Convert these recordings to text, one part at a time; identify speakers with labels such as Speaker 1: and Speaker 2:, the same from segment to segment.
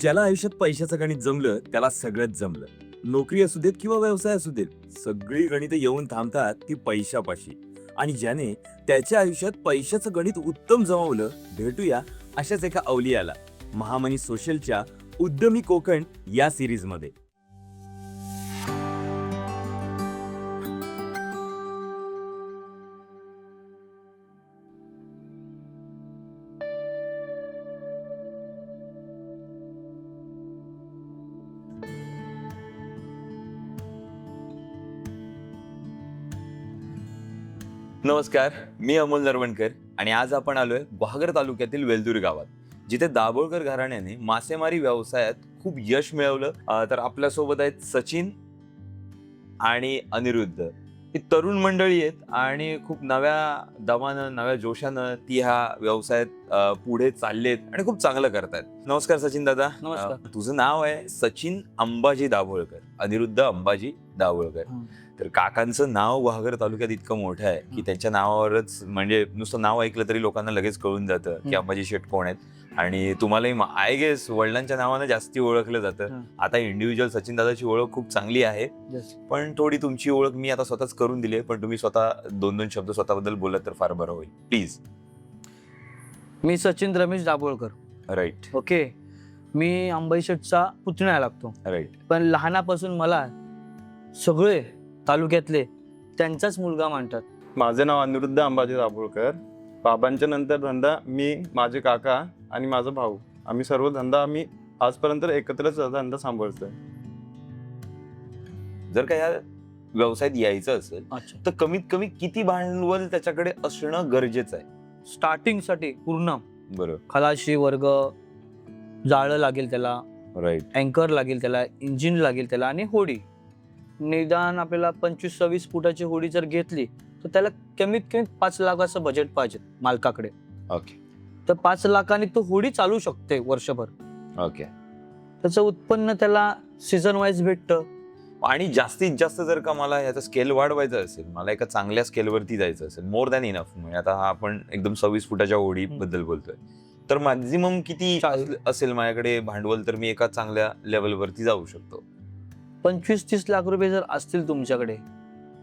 Speaker 1: ज्याला आयुष्यात पैशाचं गणित जमलं त्याला सगळंच जमलं. नोकरी असू देत किंवा व्यवसाय असू देत सगळी गणित येऊन थांबतात ती पैशापाशी. आणि ज्याने त्याच्या आयुष्यात पैशाचं गणित उत्तम जमवलं भेटूया अशाच एका अवलियाला महामनी सोशलच्या उद्यमी कोकण या सिरीजमध्ये. नमस्कार मी अमोल नरवणकर आणि आज आपण आलोय गुहागर तालुक्यातील वेलदूर गावात जिथे दाभोळकर घराण्याने मासेमारी व्यवसायात खूप यश मिळवलं. तर आपल्यासोबत आहेत सचिन आणि अनिरुद्ध. ही तरुण मंडळी आहेत आणि खूप नव्या दमानं नव्या जोशानं ती ह्या व्यवसायात पुढे चाललेत आणि खूप चांगलं करतायत. नमस्कार सचिन दादा.
Speaker 2: नमस्कार.
Speaker 1: तुझं नाव आहे सचिन अंबाजी दाभोळकर अनिरुद्ध अंबाजी दाभोळकर. तर काकांचं नाव गुहागर तालुक्यात इतकं मोठं आहे की. त्यांच्या नावावरच म्हणजे नुसतं नाव ऐकलं तरी लोकांना लगेच कळून जातं की. अंबाजी शेठ कोण आहेत. आणि तुम्हालाही आय गेस वडिलांच्या नावानं जास्ती ओळखलं जातं. आता इंडिव्हिज्युअल सचिन दादाची ओळख खूप चांगली आहे. पण थोडी तुमची ओळख मी आता स्वतःच करून दिली पण तुम्ही स्वतः दोन दोन शब्द स्वतःबद्दल बोलत तर फार बरं होईल. प्लीज
Speaker 2: मी सचिन रमेश दाभोळकर.
Speaker 1: Right
Speaker 2: okay? मी अंबाई शेठचा पुतण्या लागतो.
Speaker 1: राईट
Speaker 2: पण लहानापासून मला सगळे तालुक्यातले त्यांचाच मुलगा मानतात.
Speaker 3: माझे नाव अनिरुद्ध अंबाजी दाभोळकर. बाबांच्या नंतर धंदा मी माझे काका आणि माझा भाऊ. आम्ही सर्व धंदा आम्ही आजपर्यंत एकत्रच धंदा सांभाळतोय.
Speaker 1: जर का या व्यवसायात यायचं असेल
Speaker 2: अच्छा.
Speaker 1: तर कमीत कमी किती भांडवल त्याच्याकडे असणं गरजेचं आहे?
Speaker 2: स्टार्टिंगसाठी पूर्ण.
Speaker 1: बरोबर
Speaker 2: खलाशी वर्ग जाळं लागेल त्याला
Speaker 1: राईट
Speaker 2: अँकर लागेल त्याला इंजिन लागेल त्याला आणि होडी. निदान आपल्याला पंचवीस सव्वीस फुटाची होडी जर घेतली तर त्याला कमीत कमी पाच लाखाचं बजेट पाहिजे मालकाकडे.
Speaker 1: ओके
Speaker 2: तर पाच लाखांनी तो होडी चालू शकते वर्षभर.
Speaker 1: ओके
Speaker 2: त्याचं उत्पन्न त्याला सीझन वाईज भेटतं.
Speaker 1: आणि जास्तीत जास्त जर का मला याचा स्केल वाढवायचा असेल मला एका चांगल्या स्केलवरती जायचं असेल मोर दॅन इनफ म्हणजे आता हा आपण एकदम सव्वीस फुटाच्या होडी बद्दल बोलतोय. तर मॅक्झिमम किती असेल माझ्याकडे भांडवल तर मी एका चांगल्या लेवलवरती जाऊ शकतो.
Speaker 2: पंचवीस तीस लाख रुपये जर असतील तुमच्याकडे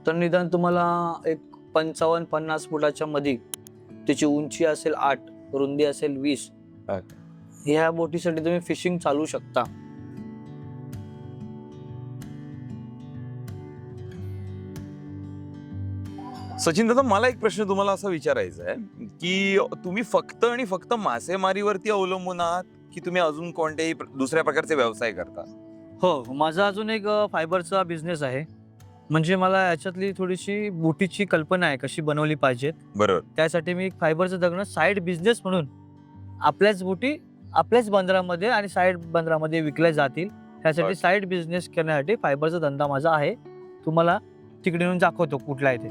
Speaker 2: तर निदान तुम्हाला एक पंचावन्न पन्नास फुटाच्या मध्ये त्याची उंची असेल आठ रुंदी असेल वीस. ह्या बोटीसाठी तुम्ही फिशिंग चालू शकता
Speaker 1: सचिन दादा मला एक प्रश्न तुम्हाला असा विचारायचा आहे की तुम्ही फक्त आणि फक्त मासेमारीवरती अवलंबून आहात की तुम्ही अजून कोणत्याही दुसऱ्या प्रकारचे व्यवसाय करता
Speaker 2: हो माझा अजून एक फायबरचा बिझनेस आहे. म्हणजे मला याच्यातली थोडीशी बोटीची कल्पना आहे कशी बनवली पाहिजेत.
Speaker 1: बरोबर.
Speaker 2: त्यासाठी मी एक फायबरचं दगड साईड बिझनेस म्हणून आपल्याच बोटी आपल्याच बंदरामध्ये आणि साईड बंदरामध्ये विकल्या जातील. त्यासाठी. साईड बिझनेस करण्यासाठी फायबरचा धंदा माझा आहे. तुम्हाला तिकडे येऊन दाखवतो कुठला आहे ते.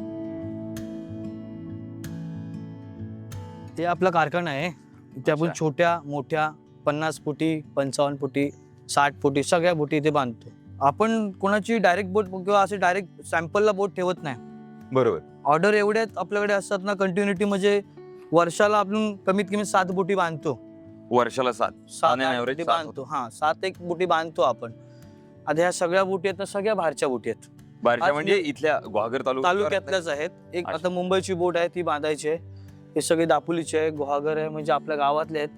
Speaker 2: ते आपला कारखाना आहे. इथे आपण
Speaker 1: अच्छा.
Speaker 2: छोट्या मोठ्या पन्नास फुटी पंचावन्न फुटी साठ फुटी सगळ्या बोटी इथे बांधतो. आपण कोणाची डायरेक्ट बोट किंवा असे डायरेक्ट सॅम्पलला बोट ठेवत नाही.
Speaker 1: बरोबर.
Speaker 2: ऑर्डर एवढ्या आपल्याकडे असतात ना कंटिन्युटी म्हणजे वर्षाला आपण कमीत कमी सात बोटी बांधतो.
Speaker 1: वर्षाला सात.
Speaker 2: सात
Speaker 1: average
Speaker 2: बांधतो. हा सात एक बोटी बांधतो आपण. आता ह्या सगळ्या बोटी आहेत ना सगळ्या बाहेरच्या बोटी आहेत. आज
Speaker 1: म्हणजे
Speaker 2: मी-
Speaker 1: इथल्या ग्वागर तालुक्यात
Speaker 2: तालुक्यातल्याच आहेत. एक
Speaker 1: अच्छा.
Speaker 2: आता मुंबईची बोट आहे ती बांधायची आहे. हे सगळे दापोलीचे आहे गुहागर आहे म्हणजे आपल्या गावातले आहेत.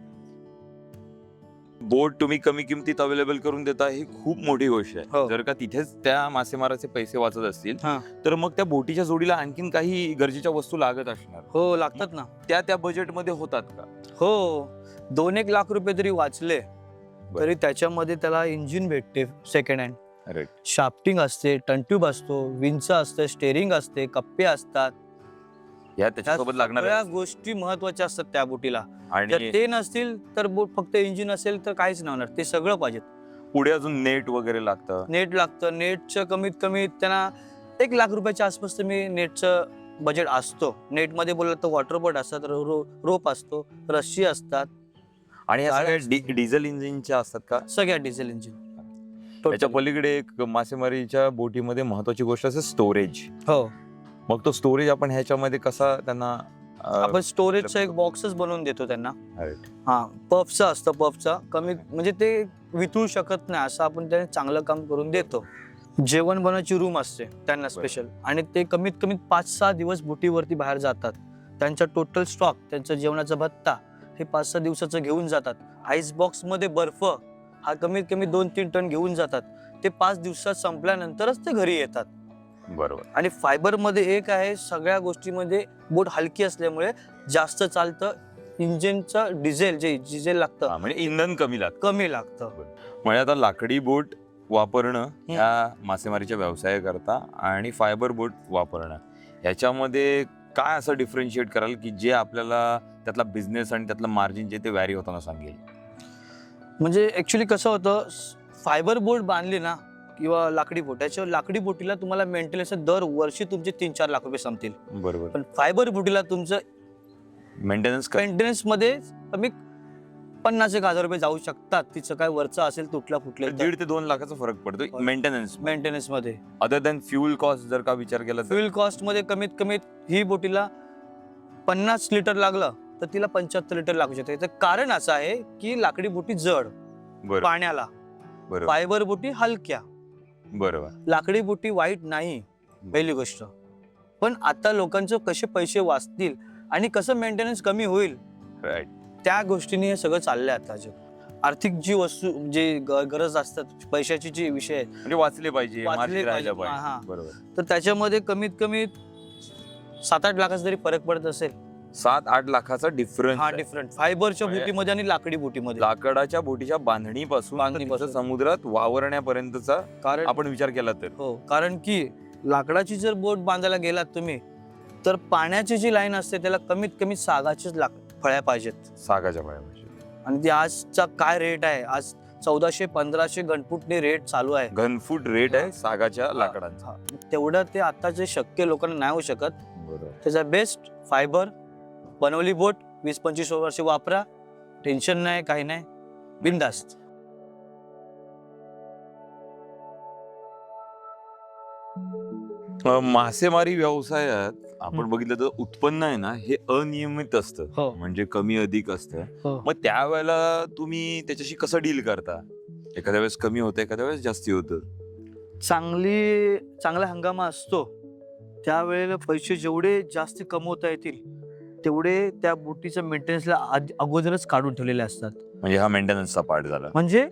Speaker 1: बोट तुम्ही कमी किमतीत अवेलेबल करून देता ही खूप मोठी गोष्ट आहे
Speaker 2: हो.
Speaker 1: जर का तिथेच त्या मासेमाराचे पैसे वाचत असतील
Speaker 2: हा.
Speaker 1: तर मग त्या बोटीच्या जोडीला आणखीन काही गरजेच्या वस्तू लागत असणार
Speaker 2: हो लागतात ना
Speaker 1: त्या त्या बजेटमध्ये होतात का
Speaker 2: हो दोन एक लाख रुपये जरी वाचले. तरी त्याच्यामध्ये त्याला इंजिन भेटते सेकंड हँड
Speaker 1: Right.
Speaker 2: शाफ्टिंग असते टनट्यूब असतो विंच असते स्टेरिंग असते कप्पे असतात
Speaker 1: या त्याच्यासोबत लागणार
Speaker 2: सगळ्या गोष्टी महत्त्वाच्या असतात त्या बोटीला. जर
Speaker 1: आणि
Speaker 2: ते नसतील तर बोट फक्त इंजिन असेल तर काहीच नाही होणार. ते सगळं पाहिजे
Speaker 1: पुढे अजून नेट वगैरे लागतं.
Speaker 2: नेट लागतं. नेटचं कमीत कमी त्यांना एक लाख रुपयाच्या आसपास तुम्ही नेटचं बजेट असतो. नेटमध्ये बोललं तर वॉटर बोट असतात रो- रो- रोप असतो रस्सी असतात.
Speaker 1: आणि ह्या
Speaker 2: गाड्या
Speaker 1: सगळ्या डि- डिझेल इंजिनच्या असतात का?
Speaker 2: सगळ्या डिझेल इंजिन
Speaker 1: त्याच्या पलीकडे एक मासेमारीच्या बोटीमध्ये महत्वाची गोष्ट असते स्टोरेज
Speaker 2: हो.
Speaker 1: मग तो स्टोरेज आपण ह्याच्यामध्ये कसा त्यांना
Speaker 2: आपण स्टोरेजचा एक बॉक्सच बनवून देतो त्यांना. हा पफचं असतं पफचा कमी म्हणजे ते वितळू शकत नाही असं आपण त्याने चांगलं काम करून देतो. जेवण बनवायची रूम असते त्यांना स्पेशल आणि ते कमीत कमी पाच सहा दिवस बुटीवरती बाहेर जातात. त्यांचा टोटल स्टॉक त्यांचा जेवणाचा भत्ता हे पाच सहा दिवसाचं घेऊन जातात. आईस बॉक्समध्ये बर्फ हा कमीत कमी दोन तीन टन घेऊन जातात. ते पाच दिवसात संपल्यानंतरच ते घरी येतात.
Speaker 1: बरोबर.
Speaker 2: आणि फायबरमध्ये एक आहे सगळ्या गोष्टीमध्ये बोट हलकी असल्यामुळे जास्त चालतं इंजिनचं डिझेल जे डिझेल लागतं.
Speaker 1: म्हणजे इंधन कमी लागतं.
Speaker 2: कमी लागतं.
Speaker 1: म्हणजे आता लाकडी बोट वापरणं ह्या मासेमारीच्या व्यवसायाकरता आणि फायबर बोट वापरणं ह्याच्यामध्ये काय असं डिफरन्शिएट कराल की जे आपल्याला त्यातला बिझनेस आणि त्यातलं मार्जिन जे ते व्हॅरी होताना सांगेल?
Speaker 2: म्हणजे ऍक्च्युली कसं होतं फायबर बोट बांधली ना किंवा लाकडी बोट. याच्यावर लाकडी बोटीला तुम्हाला मेंटेनन्स दर वर्षी तुमचे तीन चार लाख रुपये संपतील.
Speaker 1: बरोबर.
Speaker 2: पण फायबर बोटीला तुमचं
Speaker 1: मेंटेनन्स
Speaker 2: मेंटेनन्समध्ये कमी पन्नास एक हजार रुपये जाऊ शकतात. तिचं काय वरचं असेल तुटला फुटले
Speaker 1: दीड ते दोन लाखाचा फरक पडतो. मेंटेनन्स
Speaker 2: मेंटेनन्समध्ये.
Speaker 1: अदर दॅन फ्युल कॉस्ट जर का विचार केला तर.
Speaker 2: फ्युल कॉस्टमध्ये कमीत कमीत ही बोटीला पन्नास लिटर लागलं तर तिला पंच्याहत्तर लिटर लागू शकते. याचं कारण असं आहे की लाकडी बोटी जड पाण्याला. फायबर बोटी हलक्या.
Speaker 1: बरोबर.
Speaker 2: लाकडी बोटी वाईट नाही पहिली गोष्ट. पण आता लोकांचं कसे पैसे वाचतील आणि कसं मेंटेनन्स कमी होईल?
Speaker 1: राईट
Speaker 2: त्या गोष्टीने हे सगळं चाललंय आता जग. आर्थिक जी वस्तू जे गरज असतात पैशाची जी विषय आहेत
Speaker 1: म्हणजे वाचले पाहिजे
Speaker 2: वाचले
Speaker 1: मार्जिन राहिलं
Speaker 2: पाहिजे. हा, हा.
Speaker 1: बरोबर.
Speaker 2: तर त्याच्यामध्ये कमीत कमी सात आठ लाखाचा जरी फरक पडत असेल
Speaker 1: सात आठ लाखाचा
Speaker 2: हा
Speaker 1: डिफरन्स
Speaker 2: डिफरंट फायबरच्या
Speaker 1: म्हणजे-
Speaker 2: बोटीमध्ये आणि लाकडी बोटीमध्ये.
Speaker 1: लाकडाच्या बोटीच्या बांधणीपासून तर
Speaker 2: बांधणीपासून.
Speaker 1: समुद्रात वावरण्यापर्यंतचा
Speaker 2: कारण
Speaker 1: आपण विचार केला तर.
Speaker 2: हो कारण की लाकडाची जर बोट बांधायला गेलात तुम्ही तर पाण्याची जी लाईन असते त्याला कमीत कमी सागाचीच लाक फळ्या पाहिजेत.
Speaker 1: सागाच्या पायापाशी
Speaker 2: आणि ती आजचा काय रेट आहे? आज चौदाशे पंधराशे घनफुटने रेट चालू आहे.
Speaker 1: घनफूट रेट आहे सागाच्या लाकडांचा.
Speaker 2: हा. तेवढं ते आता जे शक्य लोकांना नाही होऊ शकत.
Speaker 1: बरोबर.
Speaker 2: त्याचा बेस्ट फायबर बनवली बोट वीस पंचवीस वर्ष वापरा. टेन्शन नाही काही नाही. बिंदास्त
Speaker 1: मासेमारी व्यवसायात आपण. बघितलं तर उत्पन्न आहे ना हे अनियमित असतं.
Speaker 2: हो.
Speaker 1: म्हणजे कमी अधिक असतं.
Speaker 2: हो.
Speaker 1: मग त्यावेळेला तुम्ही त्याच्याशी कसं डील करता? एखाद्या वेळेस कमी होतं एखाद्या वेळेस जास्ती होतं.
Speaker 2: चांगली चांगला हंगामा असतो. त्यावेळेला पैसे जेवढे जास्त कमवता येतील तेवढे त्या बोटीचं मेंटेनन्सला अगोदरच काढून ठेवलेले असतात.
Speaker 1: म्हणजे हा मेंटेनन्सचा पार्ट झाला.
Speaker 2: म्हणजे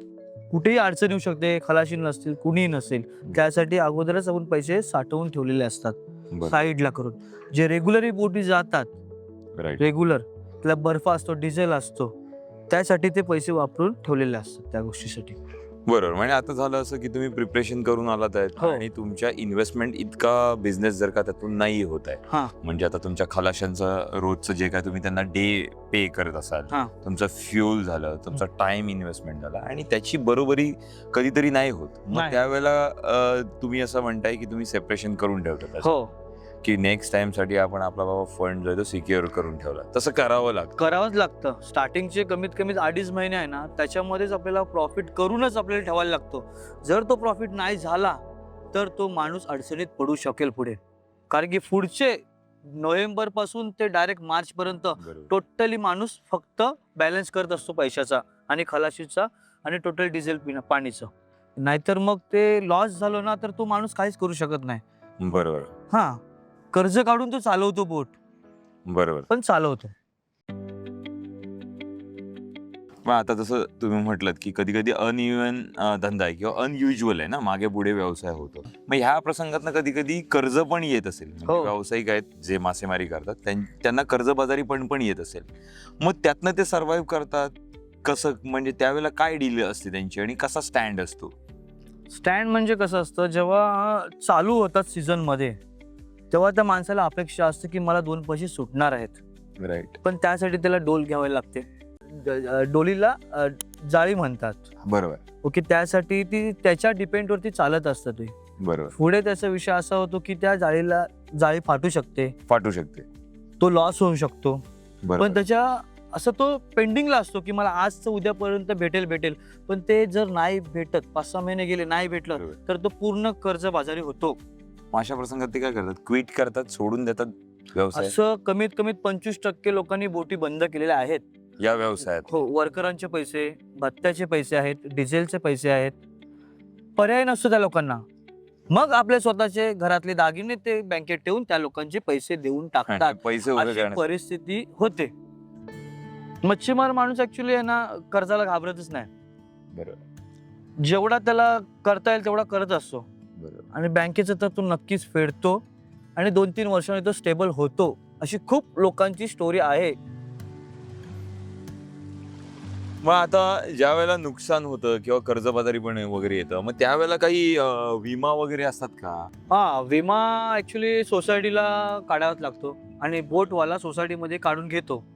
Speaker 2: कुठेही अडचण येऊ शकते खलाशी नसतील कुणीही नसेल त्यासाठी अगोदरच आपण पैसे साठवून ठेवलेले असतात. साईडला करून. जे रेग्युलर बोटी जातात रेग्युलर त्याला बर्फ असतो डिझेल असतो त्यासाठी ते पैसे वापरून ठेवलेले असतात त्या गोष्टीसाठी.
Speaker 1: बरोबर म्हणजे आता झालं असं की तुम्ही प्रिपरेशन करून आलात आहेत
Speaker 2: हो.
Speaker 1: आणि तुमच्या इन्व्हेस्टमेंट इतका बिझनेस जर का त्यातून नाही होत आहे. म्हणजे आता तुमच्या खलाशांचं रोजचं जे काय तुम्ही त्यांना डे पे करत असाल
Speaker 2: हा.
Speaker 1: तुमचं फ्युल झालं तुमचा टाइम इन्व्हेस्टमेंट झाला आणि त्याची बरोबरी कधीतरी नाही होत मग
Speaker 2: नाही.
Speaker 1: त्यावेळेला अं, तुम्ही असं म्हणताय की तुम्ही सेपरेशन करून ठेवता त्याचं.
Speaker 2: हो
Speaker 1: की नेक्स्ट टाइमसाठी आपण आपला बाबा फंड जो आहे तो सिक्युअर करून ठेवला. तसं करावं लागतं.
Speaker 2: करावंच लागतं. स्टार्टिंगचे कमीत कमी अडीच महिने आहे ना त्याच्यामध्येच आपल्याला प्रॉफिट करूनच आपल्याला ठेवायला लागतो. जर तो प्रॉफिट नाही झाला तर तो माणूस अडचणीत पडू शकेल पुढे. कारण की पुढचे नोव्हेंबरपासून ते डायरेक्ट मार्च पर्यंत
Speaker 1: बरोबर.
Speaker 2: टोटली माणूस फक्त बॅलन्स करत असतो पैशाचा आणि खलाशीचा आणि टोटल डिझेल पिणं पाणीचं. नाहीतर मग ते लॉस झालं ना तर तो माणूस काहीच करू शकत नाही.
Speaker 1: बरोबर.
Speaker 2: हा. कर्ज काढून तो चालवतो बोट.
Speaker 1: बरोबर.
Speaker 2: पण चालवतो.
Speaker 1: आता जसं तुम्ही म्हटलं की कधी कधी अनइव्हन धंदा आहे किंवा अनयुज्युअल आहे ना मागे पुढे व्यवसाय होतो. मग ह्या प्रसंगात कधी कधी कर्ज पण येत असेल. म्हणजे
Speaker 2: हो.
Speaker 1: व्यावसायिक आहेत जे मासेमारी करतात त्यां- त्यांना कर्जबाजारी पण पण येत असेल. मग त्यातनं ते सर्व्हाइव्ह करतात? कसं म्हणजे त्यावेळेला काय डील असते त्यांची आणि कसा स्टँड असतो?
Speaker 2: स्टँड म्हणजे कसं असतं? जेव्हा चालू होतात सीझनमध्ये तेव्हा त्या माणसाला अपेक्षा असते की मला दोन पैसे सुटणार आहेत.
Speaker 1: राईट
Speaker 2: पण त्यासाठी त्याला डोल घ्यावे लागते. ड- डोलीला अ, जाळी म्हणतात.
Speaker 1: बरोबर.
Speaker 2: ओके त्यासाठी ती त्याच्या डिपेंड वरती चालत असतं ते.
Speaker 1: बरोबर.
Speaker 2: पुढे त्याचा विषय असा होतो की त्या जाळीला जाळी फाटू शकते.
Speaker 1: फाटू शकते.
Speaker 2: तो लॉस होऊ शकतो. पण
Speaker 1: बरोबर
Speaker 2: त्याच्या असं तो पेंडिंगला असतो की मला आजचं उद्यापर्यंत भेटेल भेटेल. पण ते जर नाही भेटत पाच सहा महिने गेले नाही भेटलं
Speaker 1: बरोबर.
Speaker 2: तर तो पूर्ण कर्जबाजारी होतो.
Speaker 1: मग अशा प्रसंगात ते काय करतात? क्विट करतात सोडून देतात व्यवसाय?
Speaker 2: असं कमीत कमीत पंचवीस टक्के लोकांनी बोटी बंद केलेल्या आहेत.
Speaker 1: या व्यवसायात?
Speaker 2: हो वर्करांचे पैसे भत्त्याचे पैसे आहेत डिझेलचे पैसे आहेत. पर्याय नसतो त्या लोकांना. मग आपले स्वतःचे घरातले दागिने ते बँकेत ठेवून त्या लोकांचे पैसे देऊन टाकतात.
Speaker 1: पैसे उभे
Speaker 2: अशी
Speaker 1: करण्यासाठी
Speaker 2: परिस्थिती होते. मच्छीमार माणूस ऍक्च्युली ना कर्जाला घाबरतच नाही.
Speaker 1: बरोबर.
Speaker 2: जेवढा त्याला करता येईल तेवढा करत असतो.
Speaker 1: बरोबर.
Speaker 2: आणि बँकेचं तर तो नक्कीच फेडतो आणि दोन तीन वर्षांनी तो स्टेबल होतो. अशी खूप लोकांची स्टोरी आहे.
Speaker 1: मग आता ज्या वेळेला नुकसान होतं किंवा कर्जबाजारी पण वगैरे येतं मग त्यावेळेला काही अं, विमा वगैरे असतात का?
Speaker 2: हा विमा ऍक्च्युली सोसायटीला काढावाच लागतो आणि बोटवाला सोसायटीमध्ये काढून घेतो.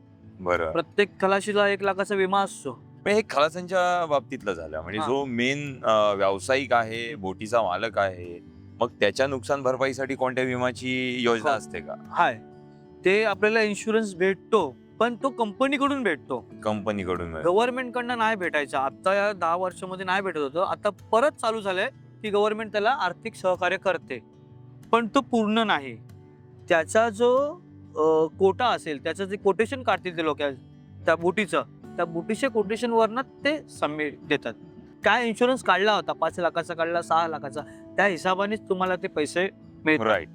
Speaker 1: बरं.
Speaker 2: प्रत्येक खलाशीला एक लाखाचा विमा असतो.
Speaker 1: पण हे खलासांच्या बाबतीतलं झालं. म्हणजे
Speaker 2: हा.
Speaker 1: जो मेन व्यावसायिक आहे बोटीचा मालक आहे मग त्याच्या नुकसान भरपाईसाठी कोणत्या विमाची योजना
Speaker 2: हो.
Speaker 1: असते का?
Speaker 2: हाय. ते आपल्याला इन्शुरन्स भेटतो पण तो कंपनीकडून भेटतो.
Speaker 1: कंपनीकडून
Speaker 2: गव्हर्नमेंट कडनं नाही भेटायचा. आता या दहा वर्षामध्ये नाही भेटत होतं. आता परत चालू झालंय की गव्हर्नमेंट त्याला आर्थिक सहकार्य करते. पण तो पूर्ण नाही. त्याचा जो अं, कोटा असेल त्याचं जे कोटेशन काढतील ते लोक त्या बोटीचं त्या बोटीच्या कोटेशनवरनं ते सबमिट देतात. काय इन्शुरन्स काढला होता? पाच लाखाचा काढला सहा लाखाचा? त्या हिशोबानेच तुम्हाला ते पैसे मिळतात.
Speaker 1: राईट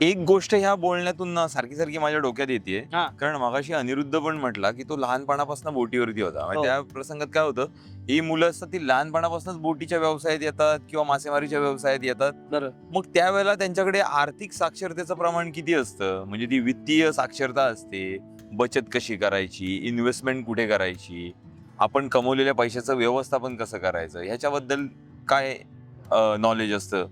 Speaker 1: एक गोष्ट ह्या बोलण्यातून ना सारखी सारखी माझ्या डोक्यात येते
Speaker 2: हा.
Speaker 1: कारण मगाशी अनिरुद्ध पण म्हटला की तो लहानपणापासून बोटीवरती होता म्हणजे
Speaker 2: हो.
Speaker 1: त्या प्रसंगात काय होतं ही मुलं असतात ती लहानपणापासूनच बोटीच्या व्यवसायात येतात किंवा मासेमारीच्या व्यवसायात येतात
Speaker 2: बरं.
Speaker 1: मग त्यावेळेला त्यांच्याकडे आर्थिक साक्षरतेचं प्रमाण किती असतं म्हणजे ती वित्तीय साक्षरता असते बचत कशी करायची इन्व्हेस्टमेंट कुठे करायची आपण कमवलेल्या पैशाचं व्यवस्थापन कसं करायचं ह्याच्याबद्दल काय नॉलेज असतं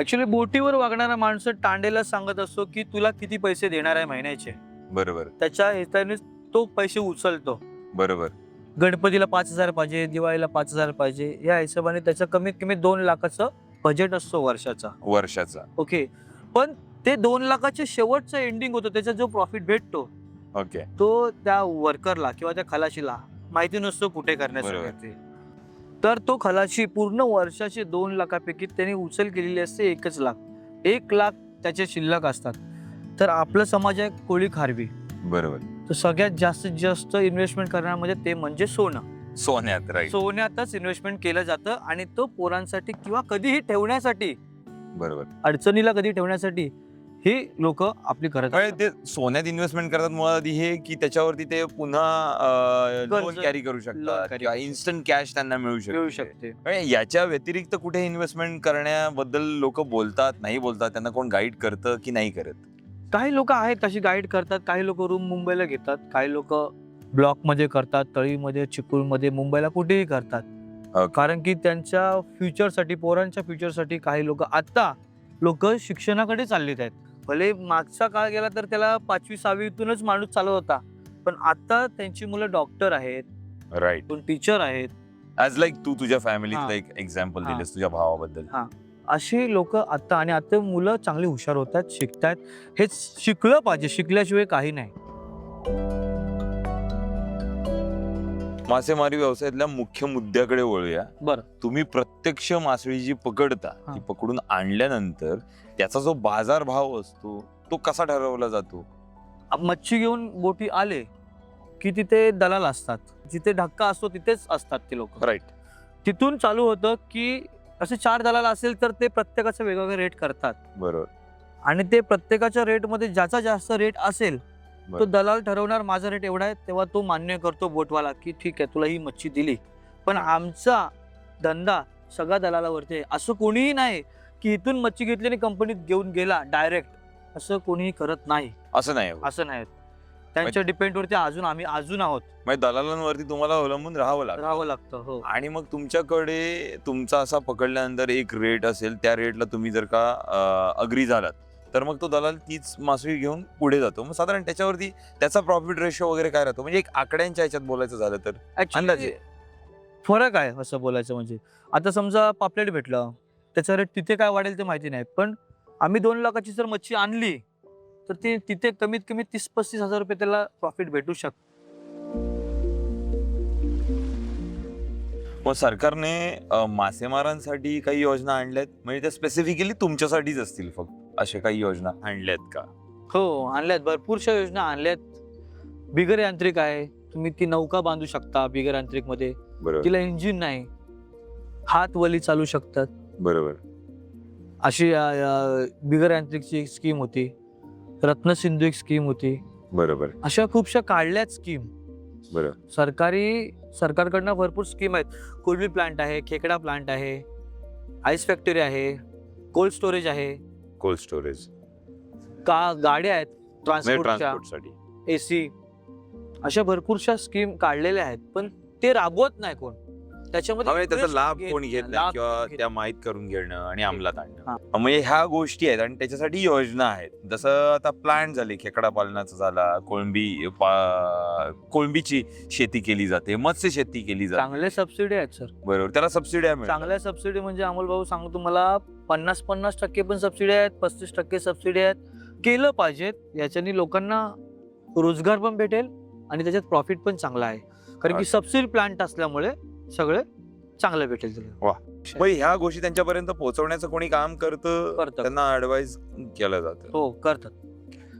Speaker 2: ऍक्च्युली बोटीवर वागणारा माणसं टांडेला सांगत असतो की तुला किती पैसे देणार आहे महिन्याचे.
Speaker 1: बरोबर.
Speaker 2: त्याच्या हिताने तो पैसे उचलतो.
Speaker 1: बरोबर.
Speaker 2: गणपतीला पाच हजार पाहिजे दिवाळीला पाच हजार पाहिजे या हिशोबाने त्याचं कमीत कमी दोन लाखाचं बजेट असतो वर्षाचा.
Speaker 1: वर्षाचा.
Speaker 2: ओके. पण ते दोन लाखाचे शेवटचं एंडिंग होतं त्याचा जो प्रॉफिट भेटतो
Speaker 1: ओके.
Speaker 2: तो त्या वर्करला किंवा त्या खलाशीला माहिती नसतो कुठे करण्यासाठी. तर तो खलाशी पूर्ण वर्षाचे दोन लाखापैकी त्याने उचल केलेली असते एकच लाख. एक लाख त्याचे शिल्लक असतात. तर आपलं समाज आहे कोळी खारवी.
Speaker 1: बरोबर.
Speaker 2: तर सगळ्यात जास्तीत जास्त इन्व्हेस्टमेंट करण्यामध्ये ते म्हणजे सोनं.
Speaker 1: सोन्यात राईट
Speaker 2: सोन्यातच इन्व्हेस्टमेंट केलं जातं आणि तो पोरांसाठी किंवा कधीही ठेवण्यासाठी
Speaker 1: बरोबर.
Speaker 2: अडचणीला कधी ठेवण्यासाठी ही लोक आपली करत
Speaker 1: म्हणजे. ते सोन्यात इन्व्हेस्टमेंट करतात मुळात हे की त्याच्यावरती ते पुन्हा
Speaker 2: कर्ज-
Speaker 1: कॅरी करू
Speaker 2: loan
Speaker 1: शकतात
Speaker 2: carry
Speaker 1: किंवा
Speaker 2: करू
Speaker 1: इन्स्टंट कॅश त्यांना मिळू
Speaker 2: मिळू
Speaker 1: शकते.
Speaker 2: शकते
Speaker 1: म्हणजे याच्या व्यतिरिक्त कुठे इन्व्हेस्टमेंट करण्याबद्दल लोक बोलतात नाही बोलतात त्यांना कोण गाईड करतं की नाही करत?
Speaker 2: काही लोक आहेत तशी गाईड करतात काही लोक रूम मुंबईला घेतात काही लोक ब्लॉकमध्ये करतात तळीमध्ये चिपळूणमध्ये मुंबईला कुठेही करतात.
Speaker 1: Okay.
Speaker 2: कारण की त्यांच्या फ्युचरसाठी पोरांच्या फ्युचरसाठी काही लोक आता लोक शिक्षणाकडे चाललेत आहेत. भले मागचा काळ गेला तर त्याला पाचवी सहावीतूनच माणूस चालत होता. पण आता त्यांची मुलं डॉक्टर आहेत.
Speaker 1: राईट
Speaker 2: कोण टीचर आहेत.
Speaker 1: ॲज लाईक तू तुझ्या फॅमिलीतलं
Speaker 2: हा.
Speaker 1: एक एक्झाम्पल
Speaker 2: हा.
Speaker 1: दिलंस तुझ्या भावाबद्दल.
Speaker 2: अशी लोक आता आणि आता मुलं चांगली हुशार होत आहेत शिकतायत हेच शिकलं पाहिजे शिकल्याशिवाय काही नाही.
Speaker 1: मासेमारी व्यवसायातल्या मुख्य मुद्द्याकडे वळूया.
Speaker 2: बरं.
Speaker 1: तुम्ही प्रत्यक्ष मासळी जी पकडता
Speaker 2: हा.
Speaker 1: ती पकडून आणल्यानंतर त्याचा जो बाजार भाव असतो तो कसा ठरवला जातो?
Speaker 2: मच्छी घेऊन बोटी आले की तिथे दलाल असतात. जिथे धक्का असतो तिथेच असतात ते लोक.
Speaker 1: राईट
Speaker 2: तिथून चालू होतं की असे चार दलाल असेल तर ते प्रत्येकाचा वेगवेगळे रेट करतात.
Speaker 1: बरोबर.
Speaker 2: आणि ते प्रत्येकाच्या रेटमध्ये ज्याचा जास्त रेट असेल तो. दलाल ठरवणार माझा रेट एवढा आहे तेव्हा तो मान्य करतो बोटवाला की ठीक आहे तुला ही मच्छी दिली. पण आमचा धंदा सगळा दलालावरती आहे. असं कोणीही नाही की इथून मच्छी घेतली आणि कंपनीत घेऊन गेला डायरेक्ट असं कोणीही करत नाही.
Speaker 1: असं नाही होत.
Speaker 2: असं नाही त्यांच्या डिपेंडवरती अजून आम्ही अजून आहोत.
Speaker 1: म्हणजे दलालांवरती तुम्हाला अवलंबून राहावं लागतं.
Speaker 2: राहावं लागतं हो.
Speaker 1: आणि मग तुमच्याकडे तुमचा असा पकडल्यानंतर एक रेट असेल त्या रेटला तुम्ही जर का अग्री झालात तर मग तो दलाल तीच मासळी घेऊन पुढे जातो. मग साधारण त्याच्यावरती त्याचा प्रॉफिट रेशो वगैरे काय राहतो? म्हणजे एक आकड्यांच्या ह्याच्यात बोलायचं झालं तर. अंदाजे.
Speaker 2: फरक आहे असं बोलायचं म्हणजे. आता समजा पापलेट भेटलं. त्याचा रेट तिथे काय वाढेल ते माहिती नाही. पण आम्ही दोन लाखाची जर मच्छी आणली तर ते तिथे कमीत कमी तीस पस्तीस हजार रुपये त्याला प्रॉफिट भेटू शकतं
Speaker 1: मग सरकारने मासेमारांसाठी काही योजना आणल्यात? म्हणजे त्या स्पेसिफिकली तुमच्यासाठीच असतील फक्त. अशा काही योजना आणल्यात का?
Speaker 2: हो आणल्यात. भरपूरशा योजना आणल्यात. बिगर यांत्रिक आहे. तुम्ही ती नौका बांधू शकता बिगर यांत्रिकमध्ये
Speaker 1: बरोबर.
Speaker 2: तिला इंजिन नाही. हात वली चालू शकतात.
Speaker 1: बरोबर.
Speaker 2: अशी अ, अ, बिगर यांत्रिकची एक स्कीम होती. रत्नसिंधू एक स्कीम होती.
Speaker 1: बरोबर.
Speaker 2: अशा खूपशा काढल्यात स्कीम.
Speaker 1: बरोबर
Speaker 2: सरकारी सरकारकडनं भरपूर स्कीम आहेत. कोळवी प्लांट आहे खेकडा प्लांट आहे. आईस फॅक्टरी आहे. कोल्ड स्टोरेज आहे.
Speaker 1: कोल्ड स्टोरेज
Speaker 2: का गाड्या आहेत ट्रान्सपोर्टच्या
Speaker 1: ट्रान्सपोर्टसाठी
Speaker 2: एसी अशा भरपूरशा स्कीम काढलेल्या आहेत पण ते राबवत नाही कोण. त्याच्यामध्ये
Speaker 1: त्याचा लाभ कोण
Speaker 2: नाही,
Speaker 1: घेत नाही किंवा त्या माहीत करून घेणं आणि अंमलात
Speaker 2: हा.
Speaker 1: आणणं म्हणजे ह्या गोष्टी आहेत आणि त्याच्यासाठी योजना आहेत. जसं आता प्लांट झाले खेकडा पालनाचा झाला कोळंबी पा- कोळंबीची शेती केली जाते मत्स्य शेती केली. जाते.
Speaker 2: चांगले सबसिडी आहेत सर
Speaker 1: बरोबर त्याला सबसिड्या
Speaker 2: चांगल्या सबसिडी म्हणजे अमोल भाऊ सांगतो मला पन्नास पन्नास टक्के पण सबसिडी आहेत पस्तीस टक्के सबसिडी आहेत. केलं पाहिजेत याच्यानी लोकांना रोजगार पण भेटेल आणि त्याच्यात प्रॉफिट पण चांगला आहे. कारण की. सबसिडी प्लांट असल्यामुळे सगळे चांगलं भेटेल तुला.
Speaker 1: मग ह्या गोष्टी त्यांच्यापर्यंत पोहोचवण्याचं कोणी काम करतं?
Speaker 2: करतात.
Speaker 1: त्यांना ऍडवाइस केलं जातं.
Speaker 2: हो करतात.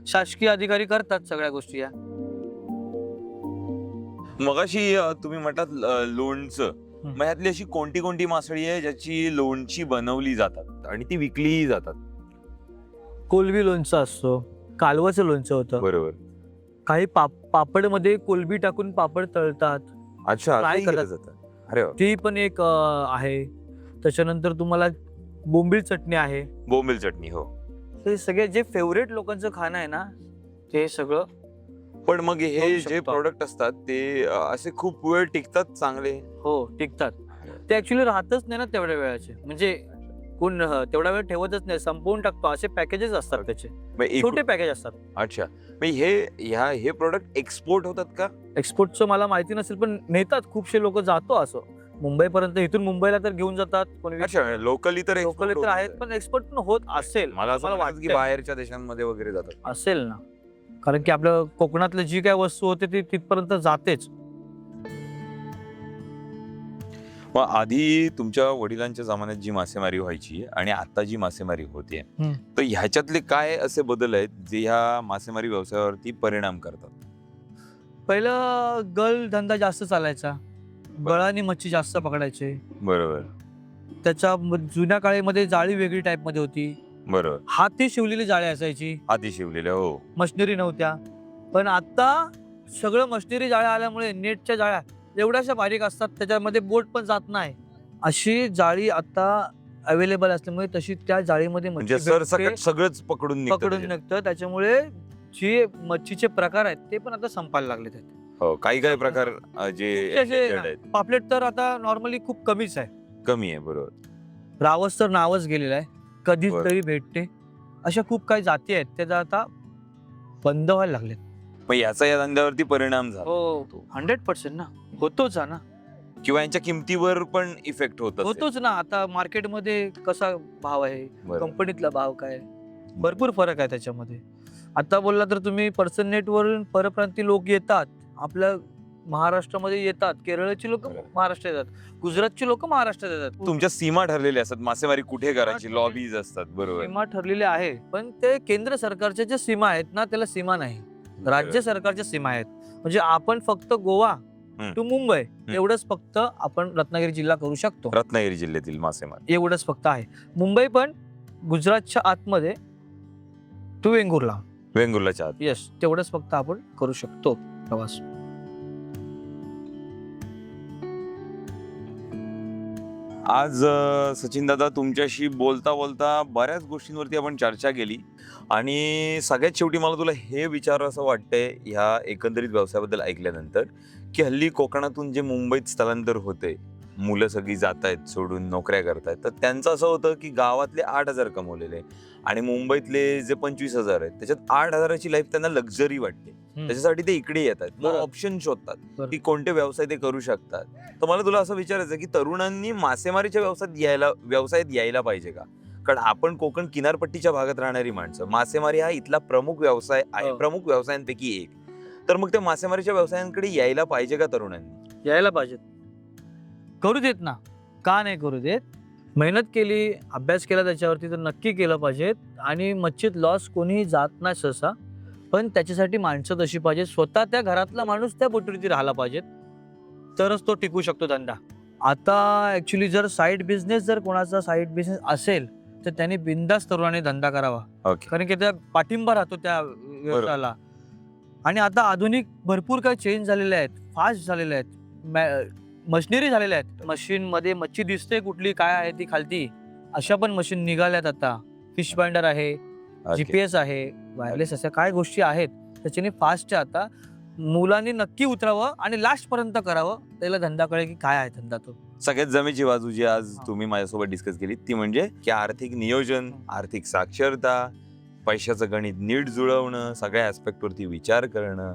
Speaker 2: शासकीय अधिकारी करतात सगळ्या गोष्टी या.
Speaker 1: मगाशी अं, तुम्ही म्हणतात ल- लोणचं.
Speaker 2: हम्म.
Speaker 1: मग ह्यातली अशी कोणती कोणती मासळी आहे ज्याची लोणची बनवली जातात आणि ती विकलीही जातात?
Speaker 2: कोलबी लोणचं असतो. कालवाचं लोणचं होतं.
Speaker 1: बरोबर.
Speaker 2: काही पाप पापडमध्ये कोलबी टाकून पापड तळतात.
Speaker 1: अच्छा असंही केलं
Speaker 2: करतात.
Speaker 1: जातं. अरे वा.
Speaker 2: ती पण एक अं, आहे. त्याच्यानंतर तुम्हाला बोंबील चटणी आहे.
Speaker 1: बोंबील चटणी हो.
Speaker 2: हे सगळे जे फेवरेट लोकांचं खाणं आहे ना ते सगळं
Speaker 1: पण मग हे जे
Speaker 2: शकतो.
Speaker 1: प्रोडक्ट असतात ते अं, असे खूप वेळ टिकतात चांगले?
Speaker 2: हो टिकतात. ते ऍक्च्युली राहतच नाही ना तेवढ्या वेळाचे. म्हणजे अं, तेवढा वेळ ठेवतच नाही संपवून टाकतो. असे पॅकेजेस असतात त्याचे. छोटे पॅकेज असतात.
Speaker 1: अच्छा. हे ह्या हे प्रोडक्ट एक्सपोर्ट होतात का?
Speaker 2: एक्सपोर्टचं मला माहिती नसेल पण नेतात. खूपशे लोक जातो असं. मुंबईपर्यंत इथून मुंबईला तर घेऊन जातात. कोणी
Speaker 1: लोकली तर
Speaker 2: लोकल तर आहेत. पण एक्सपोर्ट पण होत असेल.
Speaker 1: मला असं
Speaker 2: मला
Speaker 1: वाटतं की. बाहेरच्या देशांमध्ये वगैरे जातात.
Speaker 2: असेल ना. कारण की आपलं कोकणातलं जी काय वस्तू होते ती तिथपर्यंत जातेच.
Speaker 1: मग आधी तुमच्या वडिलांच्या जमान्यात जी मासेमारी व्हायची आणि आता जी मासेमारी होते. तर ह्याच्यातले काय असे बदल आहेत जे ह्या मासेमारी व्यवसायावरती परिणाम करतात?
Speaker 2: पहिलं गळ धंदा जास्त चालायचा. गळाने मच्छी जास्त पकडायचे.
Speaker 1: बरोबर.
Speaker 2: त्याच्या जुन्या काळीमध्ये जाळी वेगळी टाईपमध्ये होती.
Speaker 1: बरोबर.
Speaker 2: हाती शिवलेली जाळी असायची.
Speaker 1: आधी शिवलेले हो.
Speaker 2: मशिनरी नव्हत्या. पण आता सगळं मशिनरी जाळ्या आल्यामुळे नेटच्या जाळ्या एवढ्याशा बारीक असतात त्याच्यामध्ये बोट पण जात नाही. अशी जाळी आता अवेलेबल असल्यामुळे तशी त्या जाळीमध्ये
Speaker 1: म्हणजे
Speaker 2: मच्छी भेटते,
Speaker 1: सरसकट सगळंच पकडून निघतं
Speaker 2: पकडून
Speaker 1: त्याच्यात.
Speaker 2: निघतं. त्याच्यामुळे जे मच्छीचे प्रकार आहेत ते पण आता संपायला लागले
Speaker 1: हो काही काही प्रकार अं, जे
Speaker 2: खूपसे असे-
Speaker 1: endangered आहेत.
Speaker 2: पापलेट तर आता नॉर्मली खूप कमीच आहे.
Speaker 1: कमी आहे बरोबर.
Speaker 2: रावस तर नावच गेलेलं आहे. कधीच
Speaker 1: बरं.
Speaker 2: तरी भेटते. अशा खूप काही जाती आहेत त्याचा आता बंद व्हायला लागले
Speaker 1: मग याचा या धंद्यावरती परिणाम झाला.
Speaker 2: हो हंड्रेड पर्सेंट ना. होतोच हा ना.
Speaker 1: किंवा यांच्या किमतीवर पण इफेक्ट होत असेल.
Speaker 2: होतोच ना. आता मार्केटमध्ये कसा भाव आहे?
Speaker 1: बरोबर.
Speaker 2: कंपनीतला भाव काय? भरपूर फरक आहे त्याच्यामध्ये. आता बोलला तर तुम्ही पर्सन नेटवरून परप्रांती लोक येतात. आपल्या महाराष्ट्रामध्ये येतात. केरळची लोक
Speaker 1: बरोबर.
Speaker 2: महाराष्ट्रात येतात. गुजरातची लोक महाराष्ट्रात येतात.
Speaker 1: तुमच्या सीमा ठरलेल्या असतात. मासेमारी कुठे करायची. लॉबीज असतात. बरोबर.
Speaker 2: सीमा ठरलेली आहे. पण ते केंद्र सरकारच्या ज्या सीमा आहेत ना त्याला सीमा नाही. राज्य सरकारच्या सीमा आहेत. म्हणजे आपण फक्त गोवा. टू मुंबई. एवढंच फक्त आपण रत्नागिरी जिल्हा करू शकतो.
Speaker 1: रत्नागिरी जिल्ह्यातील मासेमारी
Speaker 2: एवढंच फक्त आहे. मुंबई पण गुजरातच्या आतमध्ये टू वेंगुर्ला.
Speaker 1: वेंगुर्लाच्या आत.
Speaker 2: येस तेवढंच फक्त आपण करू शकतो प्रवास.
Speaker 1: आज सचिन दादा तुमच्याशी बोलता बोलता बऱ्याच गोष्टींवरती आपण चर्चा केली आणि सगळ्यात शेवटी मला तुला हे विचार असं वाटतंय ह्या एकंदरीत व्यवसायाबद्दल ऐकल्यानंतर की हल्ली कोकणातून जे मुंबईत स्थलांतर होते मुलं सगळी जात आहेत सोडून नोकऱ्या करतायत तर त्यांचं असं होतं की गावातले आठ हजार कमवलेले आणि मुंबईतले जे पंचवीस हजार आहेत त्याच्यात आठ हजाराची लाईफ त्यांना लक्झरी वाटते. त्याच्यासाठी ते इकडे येतात मग. ऑप्शन शोधतात. की कोणते व्यवसाय ते करू शकतात. तर मला तुला असं विचारायचं की तरुणांनी मासेमारीच्या व्यवसायात यायला व्यवसायात यायला पाहिजे का? कारण आपण कोकण किनारपट्टीच्या भागात राहणारी माणसं मासेमारी हा इथला प्रमुख व्यवसाय आहे.
Speaker 2: हो.
Speaker 1: प्रमुख व्यवसायांपैकी एक. तर मग त्या मासेमारीच्या व्यवसायांकडे यायला पाहिजे का तरुणांनी?
Speaker 2: यायला पाहिजेत करू देत ना. का नाही करू देत? मेहनत केली अभ्यास केला त्याच्यावरती तर नक्की केलं पाहिजे आणि मच्छीत लॉस कोणीही जात नाही सहसा. पण त्याच्यासाठी माणसं तशी पाहिजे स्वतः त्या घरातला माणूस त्या बोटीवरती राहिला पाहिजे तरच तो टिकू शकतो धंदा. आता ॲक्च्युली जर साईड बिझनेस जर कोणाचा साईड बिझनेस असेल तर त्याने बिंदास तरुणाने धंदा करावा.
Speaker 1: ओके
Speaker 2: कारण की त्या पाठिंबा राहतो त्या व्यवसायाला. आणि आता आधुनिक भरपूर काही चेंज झालेले आहेत. फास्ट झालेले आहेत. मशिनरी झालेल्या आहेत. मशीनमध्ये मच्छी दिसते कुठली काय आहे ती खालती. अशा पण मशीन निघाल्यात आता. फिश बाइंडर आहे जीपीएस आहे वायरलेस अशा काय गोष्टी आहेत. त्याच्याने फास्ट आता मुलांनी नक्की उतरावं आणि लास्ट पर्यंत करावं. त्याला धंदा कळेल की काय आहे धंदा तो.
Speaker 1: सगळ्यात जमेची बाजू जी आज. तुम्ही माझ्यासोबत डिस्कस केली. ती म्हणजे की आर्थिक नियोजन आर्थिक साक्षरता पैशाचं गणित नीट जुळवणं सगळ्या aspect वरती विचार करणं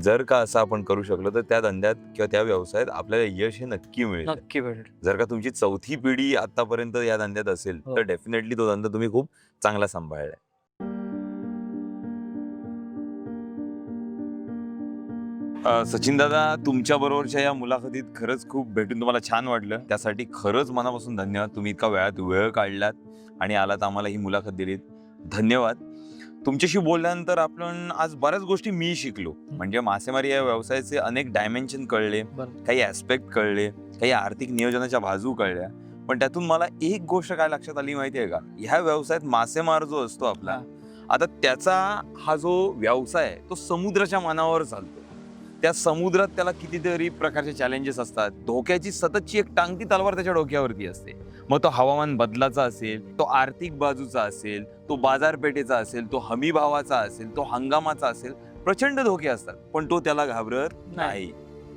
Speaker 1: जर का असं आपण करू शकलो तर त्या धंद्यात किंवा त्या व्यवसायात आपल्याला यश हे नक्की मिळेल.
Speaker 2: नक्की भेटेल
Speaker 1: जर का तुमची चौथी पिढी आतापर्यंत या धंद्यात असेल
Speaker 2: हो.
Speaker 1: तर डेफिनेटली तो धंदा तुम्ही खूप चांगला सांभाळलाय. अ, सचिन दादा तुमच्या बरोबरच्या या मुलाखतीत खरंच खूप भेटून तुम्हाला छान वाटलं. त्यासाठी खरंच मनापासून धन्यवाद. तुम्ही इतका वेळात वेळ काढलात आणि आलात आम्हाला ही मुलाखत दिलीत. धन्यवाद. तुमच्याशी बोलल्यानंतर आपण आज बऱ्याच गोष्टी मी शिकलो. म्हणजे मासेमारी या व्यवसायाचे अनेक डायमेन्शन कळले. काही ऍस्पेक्ट कळले काही आर्थिक नियोजनाच्या बाजू कळल्या. पण त्यातून मला एक गोष्ट काय लक्षात आली माहिती आहे का? ह्या व्यवसायात मासेमार जो असतो आपला आता त्याचा हा जो व्यवसाय आहे तो समुद्राच्या मनावर चालतो. त्या समुद्रात त्याला कितीतरी प्रकारचे चॅलेंजेस असतात. धोक्याची सततची एक टांगती तलवार त्याच्या डोक्यावरती असते. मग तो हवामान बदलाचा असेल तो आर्थिक बाजूचा असेल तो बाजारपेठेचा असेल तो हमी भावाचा असेल तो हंगामाचा असेल प्रचंड धोके असतात. पण तो त्याला घाबरत नाही.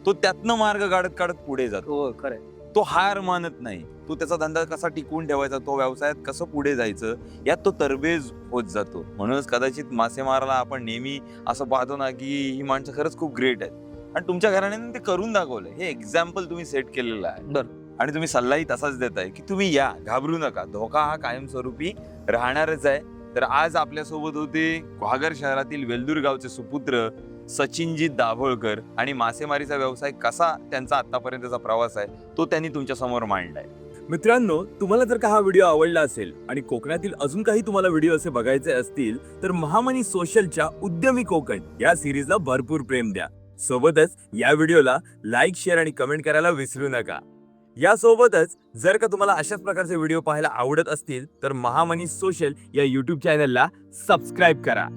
Speaker 1: तो त्यातनं मार्ग काढत काढत पुढे जातो.
Speaker 2: हो खरंय.
Speaker 1: तो हार मानत नाही. तो त्याचा धंदा कसा टिकवून ठेवायचा तो व्यवसायात कसं पुढे जायचं यात तो तरबेज होत जातो. म्हणूनच कदाचित मासेमाराला आपण नेहमी असं पाहतो ना की ही माणसं खरंच खूप ग्रेट आहेत. आणि तुमच्या घराण्याने ते करून दाखवलंय. हे एक्झाम्पल तुम्ही सेट केलेलं आहे.
Speaker 2: बरं.
Speaker 1: आणि तुम्ही सल्लाही तसाच देताय की तुम्ही या घाबरू नका. धोका हा कायमस्वरूपी राहणारच आहे. तर आज आपल्यासोबत होते ग्वागर शहरातील वेल्दूर गावचे सुपुत्र सचिनजी दाभोळकर आणि मासेमारीचा व्यवसाय कसा त्यांचा आतापर्यंतचा प्रवास आहे तो त्यांनी तुमच्यासमोर मांडलाय.
Speaker 4: मित्रांनो तुम्हाला जर का हा व्हिडिओ आवडला असेल आणि कोकणातील अजून काही तुम्हाला व्हिडिओ असे बघायचे असतील तर महामनी सोशलच्या उद्यमी कोकण या सिरीजला भरपूर प्रेम द्या. सोबतच या व्हिडिओला लाईक शेअर आणि कमेंट करायला विसरू नका. यासोबतच जर का तुम्हाला अशाच प्रकारचे व्हिडिओ पाहायला आवडत असतील तर महामनी सोशल या यूट्यूब चॅनलला सबस्क्राईब करा.